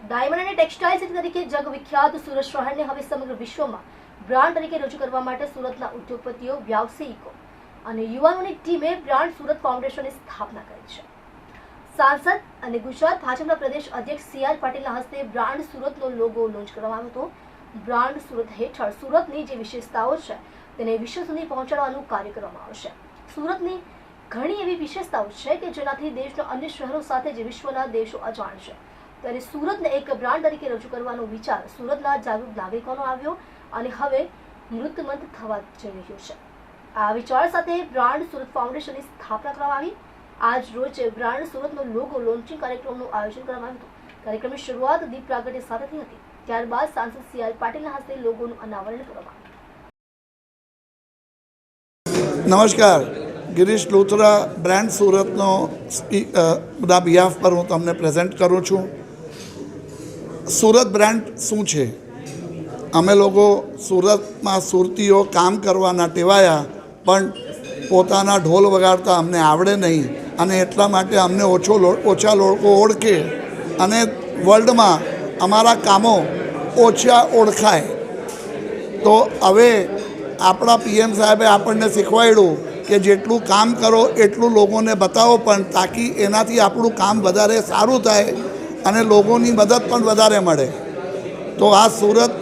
Diamond અને textile city તરીકે જગવિખ્યાત સુરત શહેરને હવે સમગ્ર વિશ્વમાં બ્રાન્ડ તરીકે રજૂ કરવા માટે સુરતના ઉદ્યોગપતિઓ વ્યાવસાયિકો અને યુવાનોની ટીમે બ્રાન્ડ સુરત ફાઉન્ડેશનની સ્થાપના કરી છે. સાંસદ અને ગુજરાત ભાજપના પ્રદેશ અધ્યક્ષ સી આર પાટીલના હસ્તે બ્રાન્ડ સુરતનો લોગો લોન્ચ કરવામાં આવ્યો હતો. બ્રાન્ડ સુરત હેઠળ સુરતની જે વિશેષતાઓ છે તેને વિશ્વ સુધી પહોંચાડવાનું કાર્ય કરવામાં આવશે. સુરતની ઘણી એવી વિશેષતાઓ છે કે જેનાથી દેશના અન્ય શહેરો સાથે જે વિશ્વના દેશો અજાણ છે. ત્યારે સુરતને એક બ્રાન્ડ તરીકે રજૂ કરવાનો વિચાર સુરતના જાગૃત નાગરિકોનો આવ્યો અને હવે મૃતમંત થવા જઈ રહ્યો છે. આ વિચાર સાથે બ્રાન્ડ સુરત ફાઉન્ડેશનની સ્થાપના કરવામાં આવી. આજ રોજ બ્રાન્ડ સુરતનો લોગો લોન્ચિંગ કાર્યક્રમનું આયોજન કરવામાં આવ્યું હતું. કાર્યક્રમની શરૂઆત દીપ પ્રાગટ્ય સાથે થઈ હતી. ત્યારબાદ સાંસદ સી આર પાટીલના હસ્તે લોગોનું અનાવરણ કરવામાં આવ્યું. નમસ્કાર. ગિરીશ લોથરા, બ્રાન્ડ સુરતનો બધા બિહાફ પર હું તમને પ્રેઝન્ટ કરું છું. સુરત બ્રાન્ડ શું છે? અમે લોકો સુરતમાં સુરતીઓ કામ કરવાના ટેવાયા, પણ પોતાના ઢોલ વગાડતા અમને આવડે નહીં અને એટલા માટે અમને ઓછો ઓછા લોકો ઓળખે અને વર્લ્ડમાં અમારા કામો ઓછા ઓળખાય. તો હવે આપણા પીએમ સાહેબે આપણને શીખવાડ્યું કે જેટલું કામ કરો એટલું લોકોને બતાવો, પણ તાકી એનાથી આપણું કામ વધારે સારું થાય. અને લોકોની મદદ પણ વધારે મળે. તો આ સુરત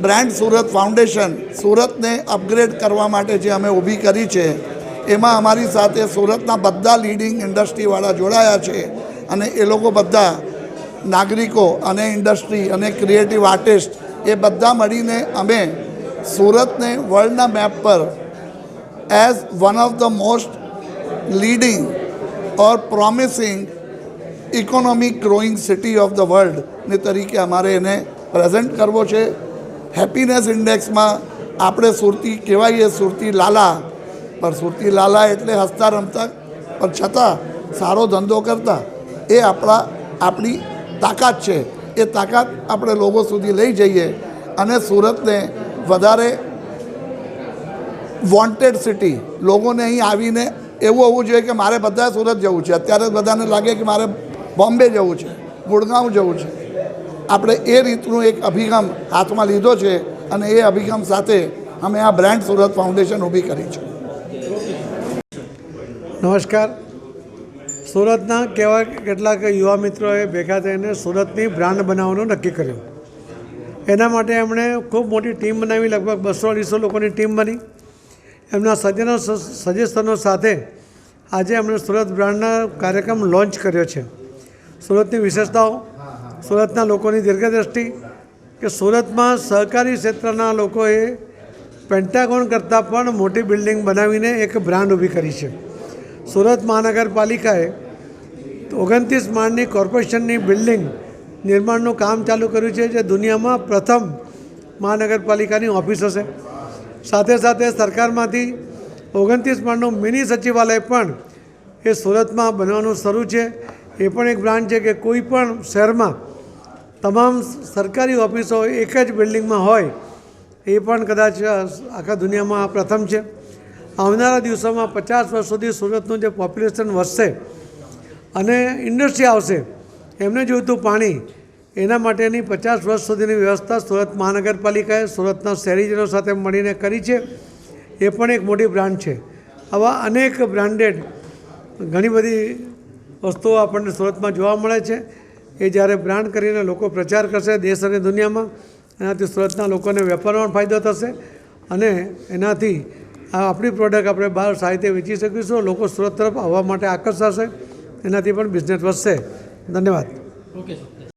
બ્રાન્ડ સુરત ફાઉન્ડેશન સુરતને અપગ્રેડ કરવા માટે જે અમે ઊભી કરી છે, એમાં અમારી સાથે સુરતના બધા લીડિંગ ઇન્ડસ્ટ્રીવાળા જોડાયા છે અને એ લોકો બધા નાગરિકો અને ઇન્ડસ્ટ્રી અને ક્રિએટિવ આર્ટિસ્ટ એ બધા મળીને અમે સુરતને વર્લ્ડના મેપ પર as one of the most leading or promising economic growing city of the વર્લ્ડને તરીકે અમારે એને પ્રેઝન્ટ કરવો છે. હેપીનેસ ઇન્ડેક્સમાં આપણે સુરતી કહેવાઈએ સુરતી લાલા. પણ સુરતી લાલા એટલે હસતા રમતા, પણ છતાં સારો ધંધો કરતા. એ આપણા, આપણી તાકાત છે. એ તાકાત આપણે લોકો સુધી લઈ જઈએ અને સુરતને વધારે વોન્ટેડ સિટી લોકોને અહીં આવીને એવું હોવું જોઈએ કે મારે બધા સુરત જવું છે. અત્યારે બધાને લાગે કે મારે બોમ્બે જવું છે, ગુડગાંવ જવું છે. આપણે એ રીતનું એક અભિગમ હાથમાં લીધો છે અને એ અભિગમ સાથે અમે આ બ્રાન્ડ સુરત ફાઉન્ડેશન ઊભી કરી છે. નમસ્કાર. સુરતના કેવા કેટલાક યુવા મિત્રોએ ભેગા થઈને સુરતની બ્રાન્ડ બનાવવાનું નક્કી કર્યું. એના માટે એમણે ખૂબ મોટી ટીમ બનાવી, લગભગ બસો અઢીસો લોકોની ટીમ બની. એમના સજેનો સજેશનો સાથે આજે એમણે સુરત બ્રાન્ડના કાર્યક્રમ લોન્ચ કર્યો છે. સુરતની વિશેષતાઓ, સુરતના લોકોની દીર્ઘદ્રષ્ટિ કે સુરતમાં સહકારી ક્ષેત્રના લોકોએ પેન્ટાગોન કરતાં પણ મોટી બિલ્ડિંગ બનાવીને એક બ્રાન્ડ ઊભી કરી છે. સુરત મહાનગરપાલિકાએ ઓગણત્રીસ માળની કોર્પોરેશનની બિલ્ડિંગ નિર્માણનું કામ ચાલુ કર્યું છે, જે દુનિયામાં પ્રથમ મહાનગરપાલિકાની ઓફિસ હશે. સાથે સાથે સરકારમાંથી ઓગણત્રીસ માળનું મિની સચિવાલય પણ એ સુરતમાં બનવાનું શરૂ છે. એ પણ એક બ્રાન્ડ છે કે કોઈ પણ શહેરમાં તમામ સરકારી ઓફિસો એક જ બિલ્ડિંગમાં હોય, એ પણ કદાચ આખા દુનિયામાં પ્રથમ છે. આવનારા દિવસોમાં પચાસ વર્ષ સુધી સુરતનું જે પોપ્યુલેશન વધશે અને ઇન્ડસ્ટ્રી આવશે, એમને જોઈતું પાણી, એના માટેની પચાસ વર્ષ સુધીની વ્યવસ્થા સુરત મહાનગરપાલિકાએ સુરતના શહેરીજનો સાથે મળીને કરી છે. એ પણ એક મોટી બ્રાન્ડ છે. આવા અનેક બ્રાન્ડેડ ઘણી બધી વસ્તુઓ આપણને સુરતમાં જોવા મળે છે. એ જ્યારે બ્રાન્ડ કરીને લોકો પ્રચાર કરશે દેશ અને દુનિયામાં, એનાથી સુરતના લોકોને વેપારમાં ફાયદો થશે અને એનાથી આ આપણી પ્રોડક્ટ આપણે બહાર સાહિત્ય વેચી શકીશું, લોકો સુરત તરફ આવવા માટે આકર્ષાશે, એનાથી પણ બિઝનેસ વધશે. ધન્યવાદ. ઓકે